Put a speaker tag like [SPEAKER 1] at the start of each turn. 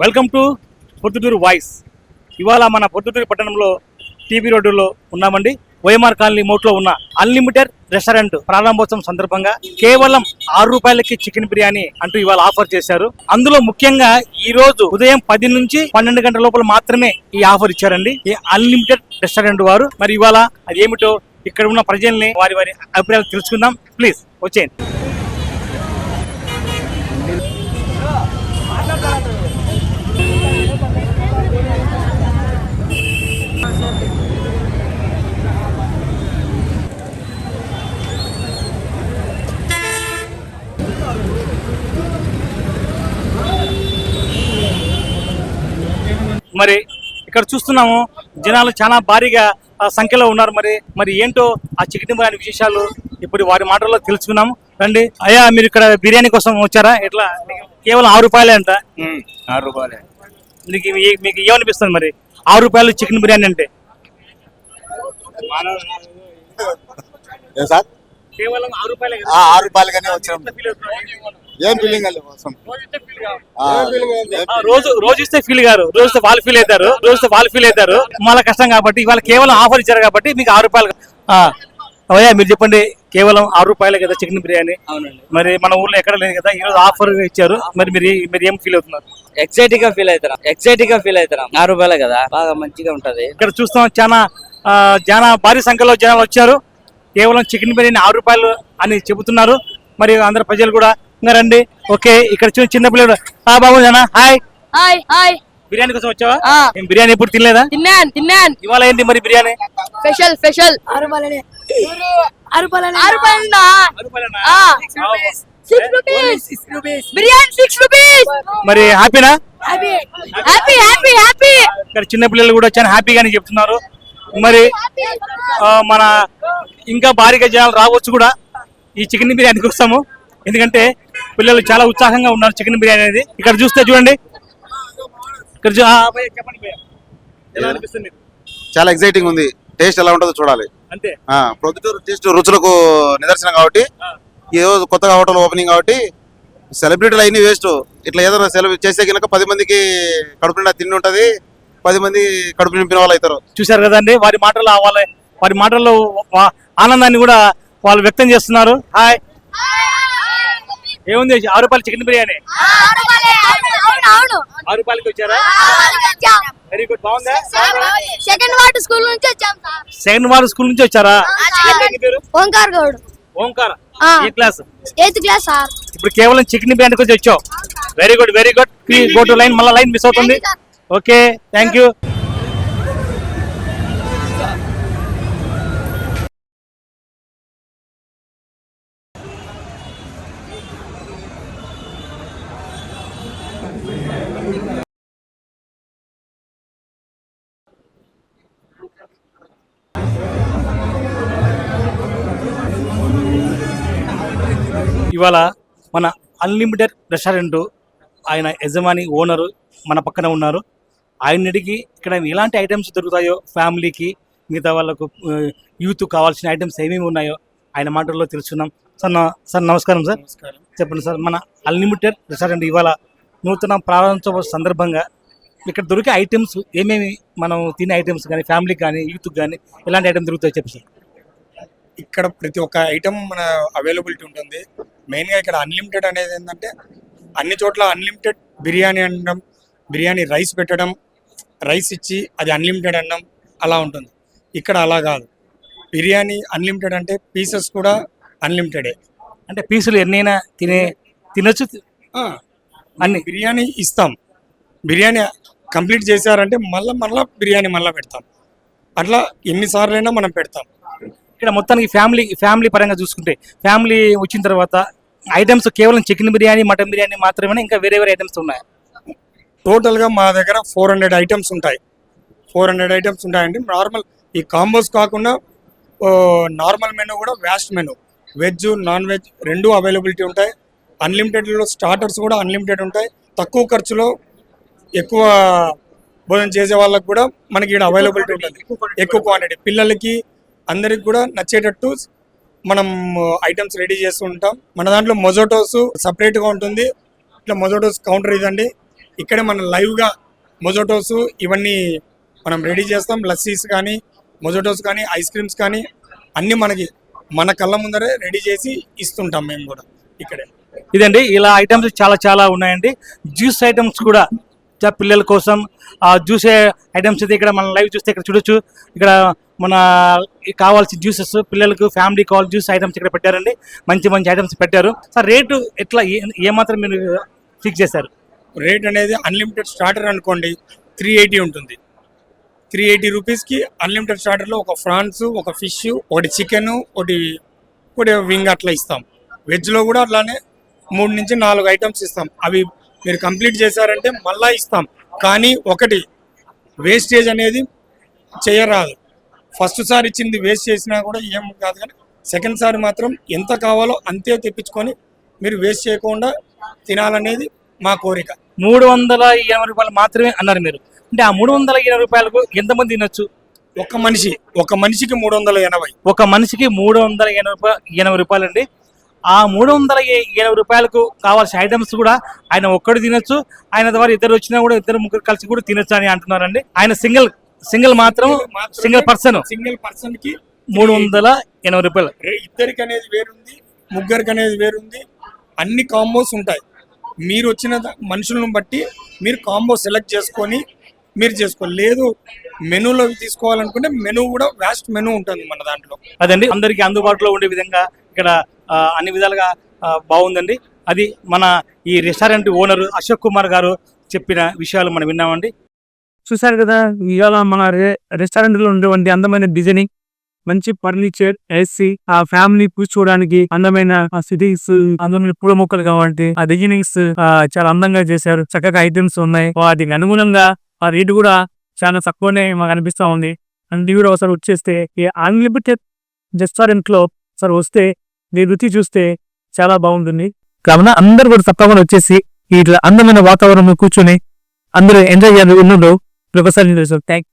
[SPEAKER 1] Welcome to Proddatur voice. ఇవాళ మన పొద్దుటూరు పట్టణంలో టీబీ రోడ్డులో ఉన్నామండి. వైఎంఆర్ కాలనీ మోట్లో ఉన్న అన్లిమిటెడ్ రెస్టారెంట్ ప్రారంభోత్సవం సందర్భంగా కేవలం ఆరు రూపాయలకి చికెన్ బిర్యానీ అంటూ ఇవాళ ఆఫర్ చేశారు. అందులో ముఖ్యంగా ఈ రోజు ఉదయం పది నుంచి పన్నెండు గంటల లోపల మాత్రమే ఈ ఆఫర్ ఇచ్చారండి. ఈ అన్లిమిటెడ్ రెస్టారెంట్ వారు. మరి ఇవాళ అది ఏమిటో ఇక్కడ ఉన్న ప్రజల్ని వారి వారి అభిప్రాయాలు తెలుసుకుందాం. ప్లీజ్ వచ్చేయండి. మరి ఇక్కడ చూస్తున్నాము జనాలు చాలా భారీగా ఆ, సంఖ్యలో ఉన్నారు. మరి మరి ఏంటో ఆ చికెన్ బిర్యానీ విశేషాలు ఇప్పుడు వారి మాటల్లో తెలుసుకున్నాము రండి. అయ్యా మీరు ఇక్కడ బిర్యానీ కోసం వచ్చారా? ఎట్లా? కేవలం ఆరు రూపాయలే అంట.
[SPEAKER 2] ఆరు రూపాయలే.
[SPEAKER 1] మీకు మీకు ఏమనిపిస్తుంది మరి? ఆరు రూపాయలు చికెన్ బిర్యానీ అంటే? కేవలం ఆరు రూపాయలే
[SPEAKER 2] ఆ, ఆరు రూపాయలుగానే ఏం ఫీలింగ్
[SPEAKER 1] రోజు రోజు ఇస్తే ఫీల్ గారు. రోజు వాళ్ళు ఫీల్ అవుతారు. రోజు వాళ్ళు ఫీల్ అవుతారు. మళ్ళీ కష్టం కాబట్టి ఇవాళ కేవలం ఆఫర్ ఇచ్చారు కాబట్టి మీకు ఆరు రూపాయలు ఆ, అయ్యా మీరు చెప్పండి కేవలం ఆరు రూపాయలే కదా చికెన్ బిర్యానీ?
[SPEAKER 3] అవునండి.
[SPEAKER 1] మరి మన ఊర్లో ఎక్కడ లేదు కదా ఈ రోజు ఆఫర్ ఇచ్చారు. మరి మీరు మీరు ఏం ఫీల్ అవుతున్నారు?
[SPEAKER 3] ఎక్సైటింగ్గా ఫీల్ అవుతారా ఎక్సైటింగ్గా ఫీల్ అవుతారా ఆరు రూపాయలే కదా బాగా మంచిగా ఉంటది.
[SPEAKER 1] ఇక్కడ చూస్తాం చాలా ఆ, చాలా భారీ సంఖ్యలో జనాలు వచ్చారు. కేవలం చికెన్ బిర్యానీ ఆరు రూపాయలు అని చెబుతున్నారు. మరి అందరు ప్రజలు కూడా ఇంకా రండి. ఓకే ఇక్కడ చూ చిన్న పిల్లలు ఆ బాబు జనా హాయ్.
[SPEAKER 4] Hi hi.
[SPEAKER 1] బిర్యానీ కోసం వచ్చావా. ఏం బిర్యానీ ఎప్పుడు తినలేదా?
[SPEAKER 4] తిన్నాను తిన్నాను.
[SPEAKER 1] ఇవాళ ఏంటి మరి బిర్యానీ?
[SPEAKER 4] Special special. అరుపాలనే అరుపాలనే అరుపాలనా six rupees biryani six rupees
[SPEAKER 1] మరి హ్యాపీనా?
[SPEAKER 4] హ్యాపీ. Happy happy happy.
[SPEAKER 1] ఇక్కడ చిన్న పిల్లలు కూడా చాలా హ్యాపీగానే చెప్తున్నారు. మరి ఆ, మన ఇంకా భారీగా జనాలు రావచ్చు కూడా. ఈ చికెన్ బిర్యానీ కోసము ఎందుకంటే పిల్లలు చాలా ఉత్సాహంగా ఉన్నారు చికెన్ బిర్యానీ అనేది. ఇక్కడ చూస్తే చూడండి. ఇక్కడ చూ- ఆ, భయ్యా, చెప్పండి భయ్యా. ఎలా అనిపిస్తుంది మీకు?
[SPEAKER 2] చాలా ఎక్సైటింగ్ ఉంది. టేస్ట్ ఎలా ఉంటుందో చూడాలి.
[SPEAKER 1] అంతే.
[SPEAKER 2] ఆ, ప్రొద్దుటూరు టేస్ట్ రుచులకు నిదర్శనం కాబట్టి ఈ రోజు కొత్తగా హోటల్ ఓపెనింగ్ కాబట్టి సెలబ్రిటీలు అయిన వేస్ట్ ఇట్లా ఏదైనా సెలబ్రేట్ చేసే కనుక పది మందికి కడుపు నిండా తిండి ఉంటది పది మంది కడుపు నింపిన వాళ్ళు అవుతారు.
[SPEAKER 1] చూశారు కదండి వారి మాటల్లో వాళ్ళ వారి మాటల్లో ఆనందాన్ని కూడా వాళ్ళు వ్యక్తం చేస్తున్నారు. హాయ్ ఏముంది? ఆరు రూపాయలు చికెన్ బిర్యానీ. ఆరు రూపాయలకి వచ్చారా? వెరీ గుడ్ బాగుందా?
[SPEAKER 4] సెకండ్ వార్డ్ స్కూల్ నుంచి వచ్చాం సార్.
[SPEAKER 1] సెకండ్ వార్ స్కూల్ నుంచి వచ్చారా?
[SPEAKER 4] ఓంకార్ గౌడ్.
[SPEAKER 1] ఓంకార్. ఏ క్లాస్?
[SPEAKER 4] Eighth class sir.
[SPEAKER 1] ఇప్పుడు కేవలం చికెన్ బిర్యానీ కోసం వచ్చావు. Very good very good go to line మళ్ళీ లైన్ మిస్ అవుతుంది. ఓకే థ్యాంక్ యూ ఇవాళ మన అన్లిమిటెడ్ రెస్టారెంట్ ఆయన యజమాని ఓనరు మన పక్కన ఉన్నారు. ఆయన అడిగి ఇక్కడ ఎలాంటి ఐటమ్స్ దొరుకుతాయో ఫ్యామిలీకి మిగతా వాళ్ళకు యూత్ కావాల్సిన ఐటమ్స్ ఏమేమి ఉన్నాయో ఆయన మాటల్లో తెలుసుకున్నాం సార్ సార్ నమస్కారం సార్. చెప్పండి సార్. మన అన్లిమిటెడ్ రెస్టారెంట్ ఇవాళ నూతన ప్రారంభోత్సవ సందర్భంగా ఇక్కడ దొరికే ఐటమ్స్ ఏమేమి మనం తినే ఐటమ్స్ కానీ ఫ్యామిలీకి కానీ యూత్కి కానీ ఎలాంటి ఐటమ్ దొరుకుతాయో చెప్పండి సార్.
[SPEAKER 5] ఇక్కడ ప్రతి ఒక్క ఐటమ్ మన అవైలబిలిటీ ఉంటుంది. మెయిన్గా ఇక్కడ అన్లిమిటెడ్ అనేది ఏంటంటే అన్ని చోట్ల అన్లిమిటెడ్ బిర్యానీ అనడం బిర్యానీ రైస్ పెట్టడం రైస్ ఇచ్చి అది అన్లిమిటెడ్ అనడం అలా ఉంటుంది. ఇక్కడ అలా కాదు. బిర్యానీ అన్లిమిటెడ్ అంటే పీసెస్ కూడా అన్లిమిటెడే
[SPEAKER 1] అంటే పీసులు ఎన్నైనా తినే తినొచ్చు?
[SPEAKER 5] అన్ని. బిర్యానీ ఇస్తాం. బిర్యానీ కంప్లీట్ చేశారంటే మళ్ళీ మళ్ళీ బిర్యానీ మళ్ళీ పెడతాం. అట్లా ఎన్నిసార్లైనా మనం పెడతాం.
[SPEAKER 1] ఇక్కడ మొత్తానికి ఫ్యామిలీ ఫ్యామిలీ పరంగా చూసుకుంటే ఫ్యామిలీ వచ్చిన తర్వాత ఐటమ్స్ కేవలం చికెన్ బిర్యానీ మటన్ బిర్యానీ మాత్రమే ఇంకా వేరే వేరే ఐటమ్స్ ఉన్నాయి?
[SPEAKER 5] టోటల్గా మా దగ్గర ఫోర్ హండ్రెడ్ ఐటమ్స్ ఉంటాయి. ఫోర్ హండ్రెడ్ ఐటమ్స్ ఉంటాయండి. నార్మల్ ఈ కాంబోస్ కాకుండా నార్మల్ మెనూ కూడా vast menu. Veg non veg రెండు అవైలబిలిటీ ఉంటాయి. అన్లిమిటెడ్లో స్టార్టర్స్ కూడా అన్లిమిటెడ్ ఉంటాయి. తక్కువ ఖర్చులో ఎక్కువ భోజనం చేసే వాళ్ళకి కూడా మనకి ఇక్కడ అవైలబిలిటీ ఉంటుంది. ఎక్కువ క్వాంటిటీ పిల్లలకి అందరికి కూడా నచ్చేటట్టు మనం ఐటమ్స్ రెడీ చేస్తూ ఉంటాం. మన దాంట్లో మొజోటోస్ సపరేట్గా ఉంటుంది. ఇట్లా మొజోటోస్ కౌంటర్ ఇదండి. ఇక్కడ మనం లైవ్గా మొజోటోస్ ఇవన్నీ మనం రెడీ చేస్తాం. లస్సీస్ కానీ మొజోటోస్ కానీ ఐస్ క్రీమ్స్ కానీ అన్నీ మనకి మన కళ్ళ ముందరే రెడీ చేసి ఇస్తుంటాం మేము కూడా ఇక్కడే.
[SPEAKER 1] ఇదండి ఇలా ఐటమ్స్ చాలా చాలా ఉన్నాయండి. జ్యూస్ ఐటమ్స్ కూడా పిల్లల కోసం. ఆ జ్యూస్ ఐటమ్స్ అయితే ఇక్కడ మనం లైవ్ చూస్తే ఇక్కడ చూడొచ్చు. ఇక్కడ మన కావాల్సిన జ్యూసెస్ పిల్లలకు ఫ్యామిలీ కావాలి జ్యూస్ ఐటమ్స్ ఇక్కడ పెట్టారండి. మంచి మంచి ఐటమ్స్ పెట్టారు. సార్ రేటు ఎట్లా ఏ- ఏమాత్రం మీరు ఫిక్స్ చేశారు?
[SPEAKER 5] రేట్ అనేది అన్లిమిటెడ్ స్టార్టర్ అనుకోండి త్రీ ఎయిటీ ఉంటుంది. త్రీ ఎయిటీ రూపీస్కి అన్లిమిటెడ్ స్టార్టర్లో ఒక ఫ్రాన్స్ ఒక ఫిష్ ఒకటి చికెన్ ఒకటి ఒకటి వింగ్ అట్లా ఇస్తాం. వెజ్లో కూడా అట్లానే మూడు నుంచి నాలుగు ఐటమ్స్ ఇస్తాం. అవి మీరు కంప్లీట్ చేశారంటే మళ్ళా ఇస్తాం. కానీ ఒకటి వేస్టేజ్ అనేది చేయరాదు. ఫస్ట్ సారి ఇచ్చింది వేస్ట్ చేసినా కూడా ఏం కాదు కానీ సెకండ్ సారి మాత్రం ఎంత కావాలో అంతే తెప్పించుకొని మీరు వేస్ట్ చేయకుండా తినాలనేది మా కోరిక.
[SPEAKER 1] మూడు వందల ఎనభై రూపాయలు మాత్రమే అన్నారు మీరు. అంటే ఆ మూడు వందల ఎనభై రూపాయలకు ఎంతమంది తినొచ్చు?
[SPEAKER 5] ఒక మనిషి ఒక మనిషికి మూడు వందల ఎనభై.
[SPEAKER 1] ఒక మనిషికి మూడు వందల ఎనభై ఎనభై రూపాయలు అండి ఆ మూడు వందల ఎనభై రూపాయలకు కావాల్సిన ఐటమ్స్ కూడా ఆయన ఒక్కడు తినొచ్చు. ఆయన ద్వారా ఇద్దరు వచ్చినా కూడా ఇద్దరు ముగ్గురు కలిసి కూడా తినొచ్చు అని అంటున్నారండి. ఆయన సింగిల్ సింగిల్ మాత్రం సింగిల్ పర్సన్
[SPEAKER 5] సింగిల్ పర్సన్. కి
[SPEAKER 1] మూడు వందల ఎనభై రూపాయలు.
[SPEAKER 5] ఇద్దరికి అనేది వేరుంది ముగ్గురికి అనేది వేరుంది అన్ని కాంబోస్ ఉంటాయి. మీరు వచ్చిన మనుషులను బట్టి మీరు కాంబో సెలెక్ట్ చేసుకొని మీరు చేసుకోవాలి. లేదు మెనూలో తీసుకోవాలనుకుంటే మెనూ కూడా వ్యాస్ట్ మెనూ ఉంటుంది మన దాంట్లో.
[SPEAKER 1] అదండి అందరికీ అందుబాటులో ఉండే విధంగా ఇక్కడ ఆ, అన్ని విధాలుగా బాగుందండి. అది మన ఈ రెస్టారెంట్ ఓనర్ అశోక్ కుమార్ గారు చెప్పిన విషయాలు మనం విన్నామండి.
[SPEAKER 6] చూసారు కదా ఇవాళ మన రెస్టారెంట్లో రెస్టారెంట్లో ఉండేటువంటి అందమైన డిజైనింగ్ మంచి ఫర్నిచర్ ఏసీ ఆ ఫ్యామిలీ కూర్చోవడానికి అందమైన సిటీస్ అందమైన పూల మొక్కలు కాబట్టి ఆ డిజైనింగ్స్ చాలా అందంగా చేశారు. చక్కగా ఐటమ్స్ ఉన్నాయి. వాటికి అనుగుణంగా ఆ రేటు కూడా చాలా తక్కువనే మాకు అనిపిస్తా ఉంది. అండ్ కూడా ఒకసారి వచ్చేస్తే ఈ అన్లిమిటెడ్ రెస్టారెంట్లో ఒకసారి వస్తే మీ రుచి చూస్తే చాలా బాగుంటుంది. కావున అందరు కూడా తప్పకుండా వచ్చేసి ఇట్లా అందమైన వాతావరణంలో కూర్చొని అందరూ ఎంజాయ్ చేయాలి ఉన్నదో ఒకసారి థ్యాంక్